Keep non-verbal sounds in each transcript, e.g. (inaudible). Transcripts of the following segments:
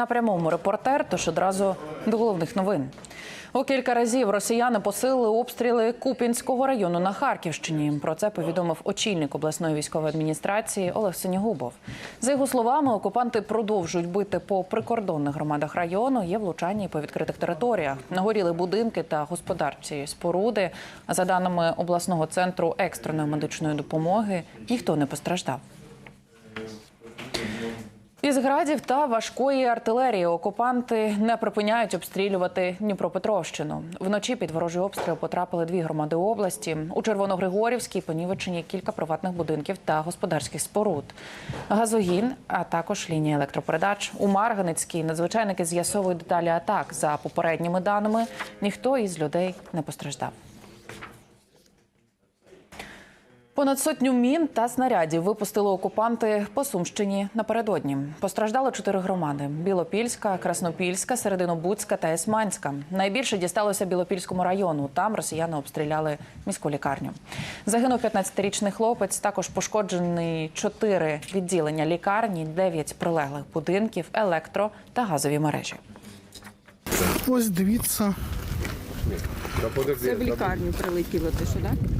На прямому репортер, тож одразу до головних новин. У кілька разів росіяни посилили обстріли Купінського району на Харківщині. Про це повідомив очільник обласної військової адміністрації Олег Синігубов. За його словами, окупанти продовжують бити по прикордонних громадах району. Є влучання і по відкритих територіях. Нагоріли будинки та господарчі споруди. За даними обласного центру екстреної медичної допомоги, ніхто не постраждав. Із градів та важкої артилерії окупанти не припиняють обстрілювати Дніпропетровщину. Вночі під ворожий обстріл потрапили дві громади області. У Червоногригорівській понівечені кілька приватних будинків та господарських споруд. Газогін, а також лінія електропередач. У Марганицькій надзвичайники з'ясовують деталі атак. За попередніми даними, ніхто із людей не постраждав. Понад сотню мін та снарядів випустили окупанти по Сумщині напередодні. Постраждали чотири громади: Білопільська, Краснопільська, Серединобудська та Есманська. Найбільше дісталося Білопільському району. Там росіяни обстріляли міську лікарню. Загинув 15-річний хлопець. Також пошкоджений чотири відділення лікарні, дев'ять прилеглих будинків, електро та газові мережі. Ось дивіться, Це в лікарню прилетіло те, що так?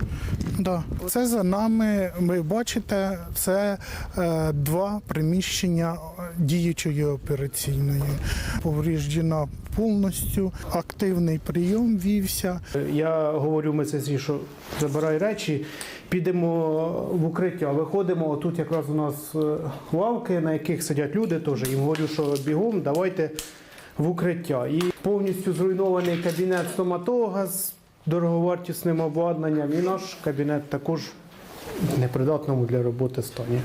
Да. це за нами. Ви бачите, це е, два приміщення е, діючої операційної. Повріжджена повністю, активний прийом вівся. Я говорю медсестрі, що забирай речі, підемо в укриття. Виходимо. Тут якраз у нас е, лавки, на яких сидять люди. Теж їм говорю, що бігом, давайте в укриття. І повністю зруйнований кабінет стоматолога з дороговартісним обладнанням. І наш кабінет також непридатному для роботи стані.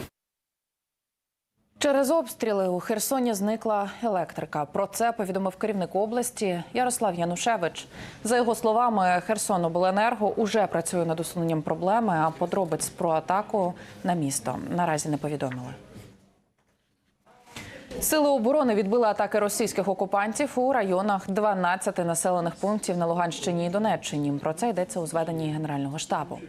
Через обстріли у Херсоні зникла електрика. Про це повідомив керівник області Ярослав Янушевич. За його словами, Херсонобленерго уже працює над усуненням проблеми. А подробиць про атаку на місто наразі не повідомили. Сили оборони відбили атаки російських окупантів у районах 12 населених пунктів на Луганщині і Донеччині. Про це йдеться у зведенні Генерального штабу.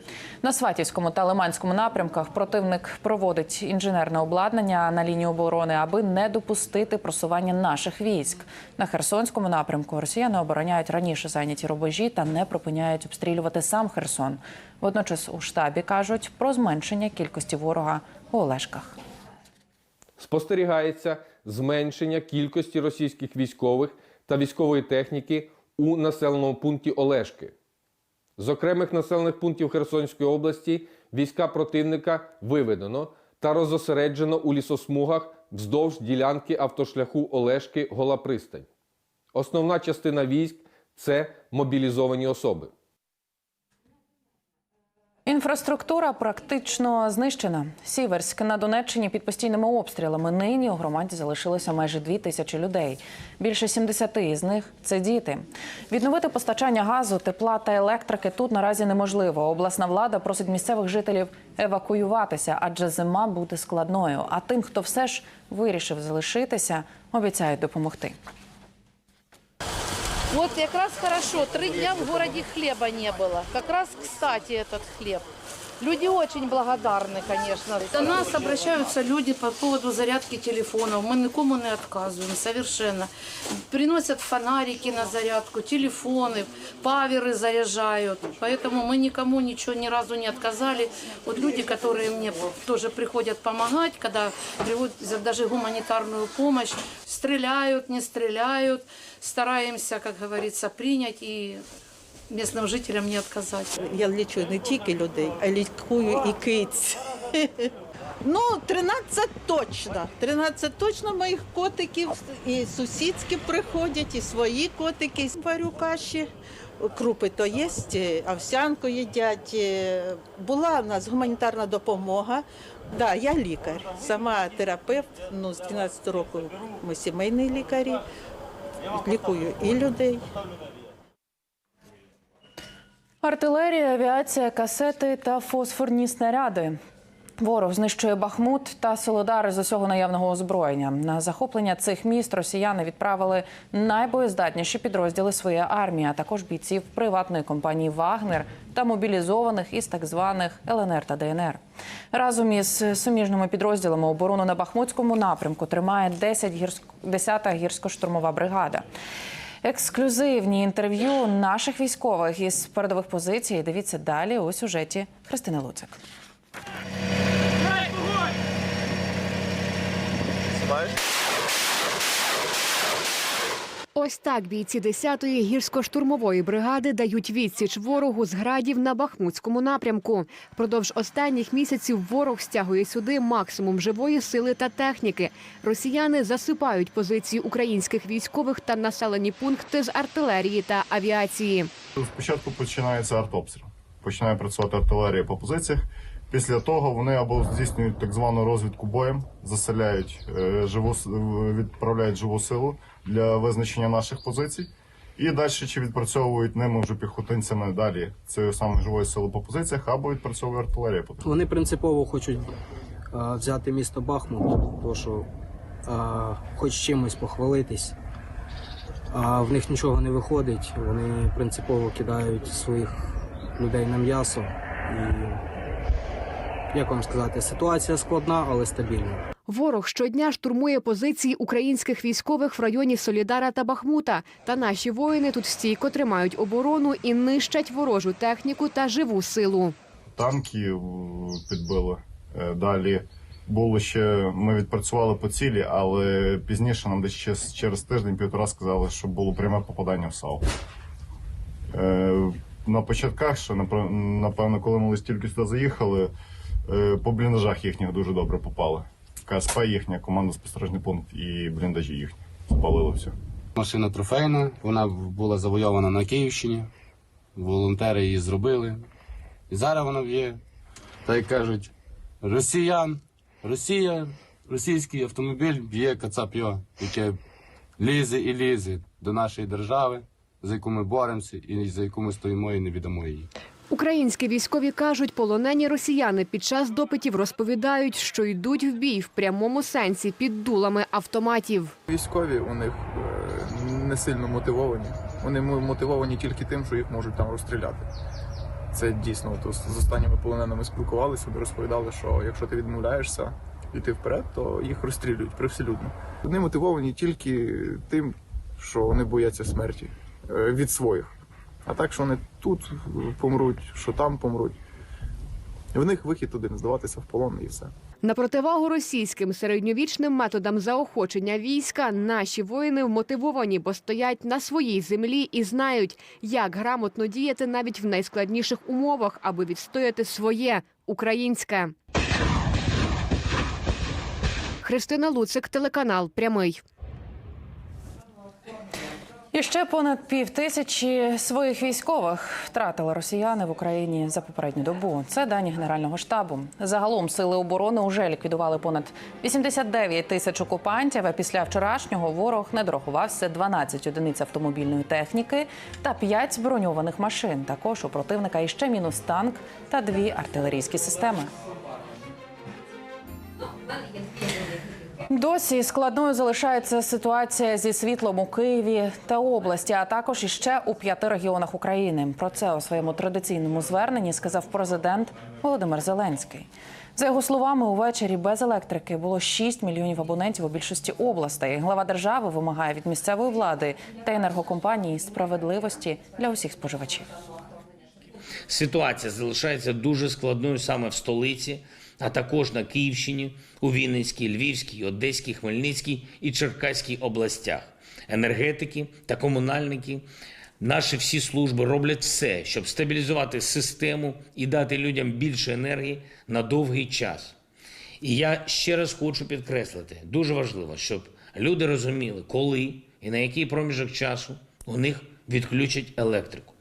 На Сватівському та Лиманському напрямках противник проводить інженерне обладнання на лінії оборони, аби не допустити просування наших військ. На Херсонському напрямку росіяни обороняють раніше зайняті рубежі та не припиняють обстрілювати сам Херсон. Водночас у штабі кажуть про зменшення кількості ворога у Олешках. спостерігається зменшення кількості російських військових та військової техніки у населеному пункті Олешки. З окремих населених пунктів Херсонської області війська противника виведено та розосереджено у лісосмугах вздовж ділянки автошляху Олешки Гола Пристань. Основна частина військ це мобілізовані особи. Інфраструктура практично знищена. Сіверськ на Донеччині під постійними обстрілами. Нині у громаді залишилося майже дві тисячі людей. Більше 70 із них це діти. Відновити постачання газу, тепла та електрики тут наразі неможливо. Обласна влада просить місцевих жителів евакуюватися, адже зима буде складною. А тим, хто все ж вирішив залишитися, обіцяють допомогти. Вот как раз хорошо, три дня в городе хлеба не было. Как раз кстати этот хлеб. Люди очень благодарны, конечно. До нас обращаются люди по поводу зарядки телефонов. Мы никому не отказываем, совершенно. Приносят фонарики на зарядку, телефоны, паверы заряжают. Поэтому мы никому ничего ни разу не отказали. Вот люди, которые мне тоже приходят помогать, когда приводят даже гуманитарную помощь, стреляют, не стреляют, стараемся, как говорится, принять и местным жителям не отказать. Я лічу не тільки людей, а лікую і киць. (laughs) Ну, 13 точно. 13 точно моїх котиків. І сусідські приходять, і свої котики. Варю каші. Крупи то є, овсянку їдять. Була у нас гуманітарна допомога. Да, я лікар, сама терапевт. Ну, з 12 років ми сімейні лікарі. Лікую і людей. Артилерія, авіація, касети та фосфорні снаряди. Ворог знищує Бахмут та Солодар з усього наявного озброєння. На захоплення цих міст росіяни відправили найбоєздатніші підрозділи своєї армії, а також бійців приватної компанії Вагнер та мобілізованих із так званих ЛНР та ДНР. Разом із суміжними підрозділами оборону на Бахмутському напрямку тримає 10 гірськ... 10-та гірсько-штурмова бригада. Ексклюзивні інтерв'ю наших військових із передових позицій. Дивіться далі у сюжеті Христини Луцик. Ось так бійці 10-ї гірсько-штурмової бригади дають відсіч ворогу з градів на Бахмутському напрямку. Впродовж останніх місяців ворог стягує сюди максимум живої сили та техніки. Росіяни засипають позиції українських військових та населені пункти з артилерії та авіації. Спочатку починається артобстріл. Починає працювати артилерія по позиціях. Після того вони або здійснюють так звану розвідку боєм, заселяють е, живу відправляють живу силу для визначення наших позицій. І далі чи відпрацьовують ними вже піхотинцями далі цієї самої живої сили по позиціях, або відпрацьовує артилерія. Вони принципово хочуть е, взяти місто Бахмут, тому що е, хоч чимось похвалитись, а в них нічого не виходить. Вони принципово кидають своїх людей на м'ясо. І, як вам сказати, ситуація складна, але стабільна. Ворог щодня штурмує позиції українських військових в районі Солідара та Бахмута. Та наші воїни тут стійко тримають оборону і нищать ворожу техніку та живу силу. танки підбили. Е, Далі було ще ми відпрацювали по цілі, але пізніше нам десь ще через тиждень-півтора сказали, що було пряме попадання в САУ. Е, На початках, напра- напевно, коли ми лише тільки сюди заїхали, по бліндажах їхніх дуже добре попали. КСП їхня, команда спостережний пункт і бліндажі їхні. Спалили все. Машина трофейна, вона була завойована на Київщині. Волонтери її зробили. І зараз вона б'є, так як кажуть, росіян, Росія, російський автомобіль б'є Кацап'йо, яке лізе і лізе до нашої держави, за яку ми боремося і за яку ми стоїмо і не віддамо її. Українські військові кажуть, полонені росіяни під час допитів розповідають, що йдуть в бій в прямому сенсі під дулами автоматів. Військові у них е, не сильно мотивовані. Вони мотивовані тільки тим, що їх можуть там розстріляти. Це дійсно то з останніми полоненими спілкувалися, вони розповідали, що якщо ти відмовляєшся йти вперед, то їх розстрілюють привселюдно. Вони мотивовані тільки тим, що вони бояться смерті е, від своїх. А так, що вони тут помруть, що там помруть. В них вихід один здаватися в полон і все. На противагу російським середньовічним методам заохочення війська наші воїни вмотивовані, бо стоять на своїй землі і знають, як грамотно діяти навіть в найскладніших умовах, аби відстояти своє українське. Христина Луцик, телеканал Прямий. І ще понад пів тисячі своїх військових втратили росіяни в Україні за попередню добу. Це дані Генерального штабу. Загалом сили оборони вже ліквідували понад 89 тисяч окупантів. А після вчорашнього ворог не дорахувався 12 одиниць автомобільної техніки та 5 броньованих машин. Також у противника іще мінус танк та дві артилерійські системи. Досі складною залишається ситуація зі світлом у Києві та області, а також іще у п'яти регіонах України. Про це у своєму традиційному зверненні сказав президент Володимир Зеленський. За його словами, увечері без електрики було 6 мільйонів абонентів у більшості областей. Глава держави вимагає від місцевої влади та енергокомпанії справедливості для усіх споживачів. Ситуація залишається дуже складною саме в столиці, а також на Київщині, у Вінницькій, Львівській, Одеській, Хмельницькій і Черкаській областях. Енергетики та комунальники, наші всі служби роблять все, щоб стабілізувати систему і дати людям більше енергії на довгий час. І я ще раз хочу підкреслити: дуже важливо, щоб люди розуміли, коли і на який проміжок часу у них відключать електрику.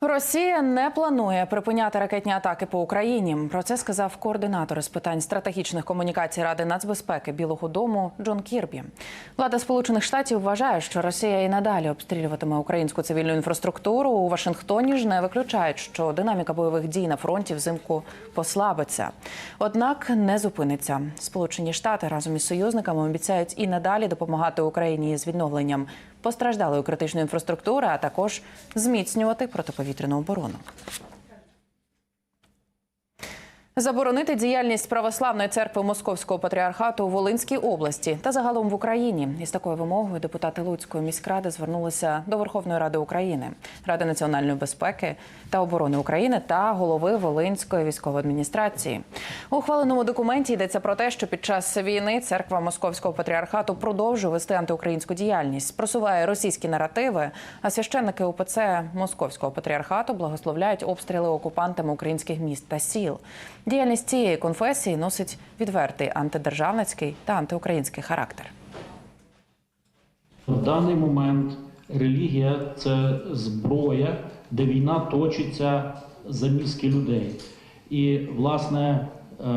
Росія не планує припиняти ракетні атаки по Україні. Про це сказав координатор з питань стратегічних комунікацій Ради нацбезпеки Білого Дому Джон Кірбі. Влада Сполучених Штатів вважає, що Росія і надалі обстрілюватиме українську цивільну інфраструктуру. У Вашингтоні ж не виключають, що динаміка бойових дій на фронті взимку послабиться. Однак не зупиниться. Сполучені Штати разом із союзниками обіцяють і надалі допомагати Україні з відновленням постраждалої критичної інфраструктури, а також зміцнювати протиповітряну оборону. Заборонити діяльність православної церкви Московського патріархату у Волинській області та загалом в Україні із такою вимогою депутати Луцької міськради звернулися до Верховної Ради України, Ради національної безпеки та оборони України та голови Волинської військової адміністрації. У ухваленому документі йдеться про те, що під час війни церква Московського патріархату продовжує вести антиукраїнську діяльність, просуває російські наративи. А священники УПЦ Московського патріархату благословляють обстріли окупантами українських міст та сіл. Діяльність цієї конфесії носить відвертий антидержавницький та антиукраїнський характер. В даний момент релігія це зброя, де війна точиться за мізки людей. І, власне, е,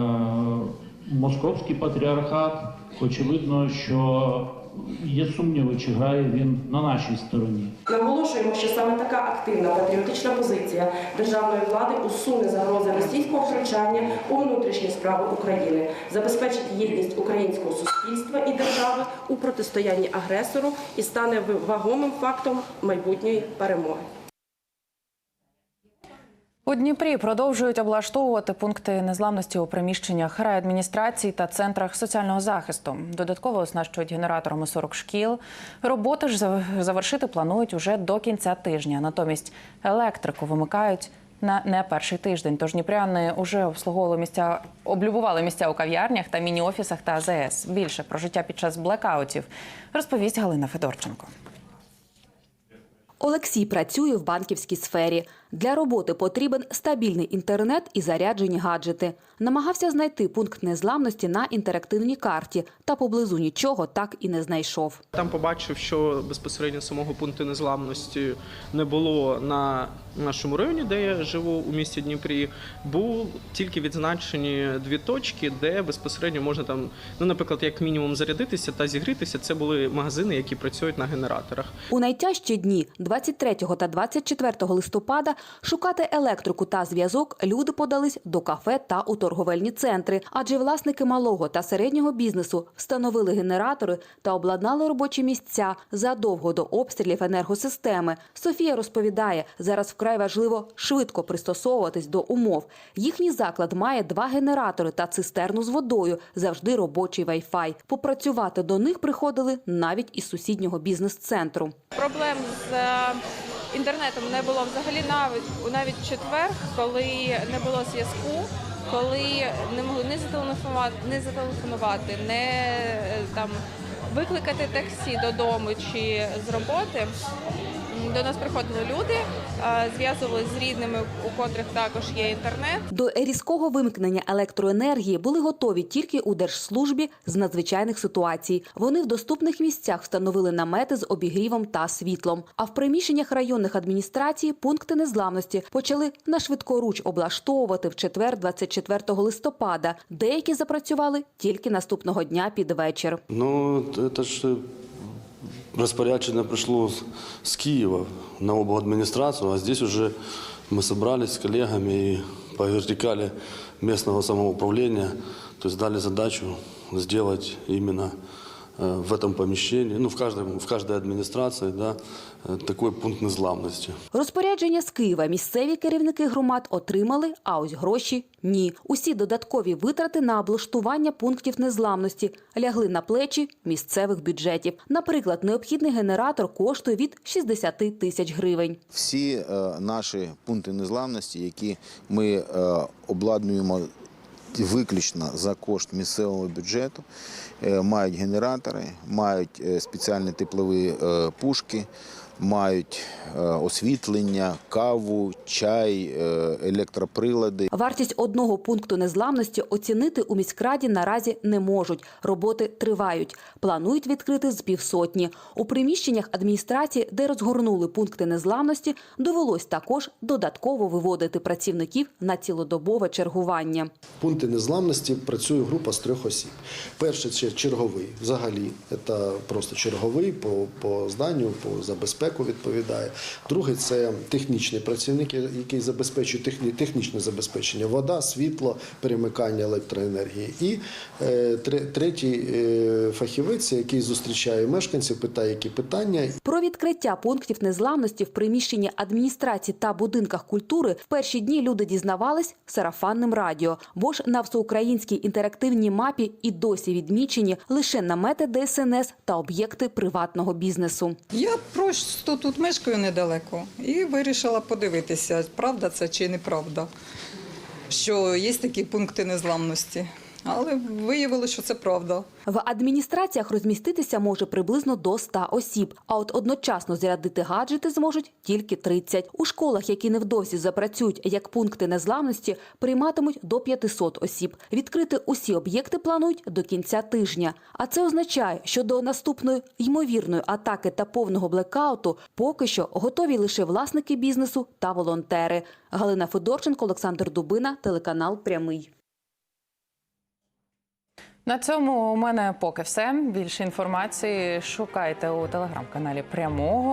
московський патріархат, очевидно, що є сумніви, чи грає він на нашій стороні. Наголошуємо, що саме така активна патріотична позиція державної влади усуне загрози російського втручання у внутрішні справи України, забезпечить єдність українського суспільства і держави у протистоянні агресору і стане вагомим фактом майбутньої перемоги. У Дніпрі продовжують облаштовувати пункти незламності у приміщеннях райадміністрацій та центрах соціального захисту. Додатково оснащують генераторами 40 шкіл. Роботи ж завершити планують уже до кінця тижня. Натомість електрику вимикають на не перший тиждень. Тож дніпряни вже обслуговували місця, облюбували місця у кав'ярнях та міні-офісах та АЗС. Більше про життя під час блекаутів розповість Галина Федорченко. Олексій працює в банківській сфері. Для роботи потрібен стабільний інтернет і заряджені гаджети. Намагався знайти пункт незламності на інтерактивній карті, та поблизу нічого так і не знайшов. Там побачив, що безпосередньо самого пункту незламності не було на нашому районі, де я живу у місті Дніпрі. Був тільки відзначені дві точки, де безпосередньо можна там, ну, наприклад, як мінімум зарядитися та зігрітися. Це були магазини, які працюють на генераторах. У найтяжчі дні 23 та 24 листопада шукати електрику та зв'язок люди подались до кафе та у торговельні центри, адже власники малого та середнього бізнесу встановили генератори та обладнали робочі місця задовго до обстрілів енергосистеми. Софія розповідає, зараз вкрай важливо швидко пристосовуватись до умов. Їхній заклад має два генератори та цистерну з водою, завжди робочий вайфай. Попрацювати до них приходили навіть із сусіднього бізнес-центру. Проблем з е, інтернетом не було взагалі навіть навіть четвер, коли не було зв'язку, коли не могли не зателефонувати, не зателефонувати, не е, там викликати таксі додому чи з роботи. До нас приходили люди, е, зв'язувалися з рідними, у котрих також є інтернет. До різкого вимкнення електроенергії були готові тільки у держслужбі з надзвичайних ситуацій. Вони в доступних місцях встановили намети з обігрівом та світлом. А в приміщеннях районних адміністрацій пункти незламності почали на швидкоруч облаштовувати в четвер, 24 листопада. Деякі запрацювали тільки наступного дня під вечір. Ну, это ж распоряджение пришло с, Киева на обладминистрацию, а здесь уже мы собрались с коллегами и по местного самоуправления, то есть дали задачу сделать именно в этом помещении, ну, в, каждом, в каждой администрации, да, э, такой пункт незламности. Розпорядження з Києва місцеві керівники громад отримали, а ось гроші ні. Усі додаткові витрати на облаштування пунктів незламності лягли на плечі місцевих бюджетів. Наприклад, необхідний генератор коштує від 60 тисяч гривень. Всі е, наші пункти незламності, які ми е, обладнуємо виключно за кошт місцевого бюджету, е, мають генератори, мають е, спеціальні теплові е, пушки. Мають е, освітлення, каву, чай, е, електроприлади. Вартість одного пункту незламності оцінити у міськраді наразі не можуть. Роботи тривають. Планують відкрити з півсотні. У приміщеннях адміністрації, де розгорнули пункти незламності, довелось також додатково виводити працівників на цілодобове чергування. пункти незламності працює група з трьох осіб. Перший це черговий, взагалі, це просто черговий по, по зданню, по за безпеку відповідає. Другий це технічний працівник, який забезпечує техні, технічне забезпечення, вода, світло, перемикання електроенергії. І е, третій е, фахівець, який зустрічає мешканців, питає, які питання, Про відкриття пунктів незламності в приміщенні адміністрації та будинках культури в перші дні люди дізнавались сарафанним радіо, бо ж на всеукраїнській інтерактивній мапі і досі відмічені лише намети ДСНС та об'єкти приватного бізнесу. Я просто тут мешкаю недалеко і вирішила подивитися, правда це чи неправда, що є такі пункти незламності. Але виявилося, що це правда. В адміністраціях розміститися може приблизно до 100 осіб, а от одночасно зарядити гаджети зможуть тільки 30. У школах, які невдовзі запрацюють як пункти незламності, прийматимуть до 500 осіб. Відкрити усі об'єкти планують до кінця тижня. А це означає, що до наступної ймовірної атаки та повного блекауту поки що готові лише власники бізнесу та волонтери. Галина Федорченко, Олександр Дубина, телеканал Прямий. На цьому у мене поки все. Більше інформації шукайте у телеграм-каналі прямого.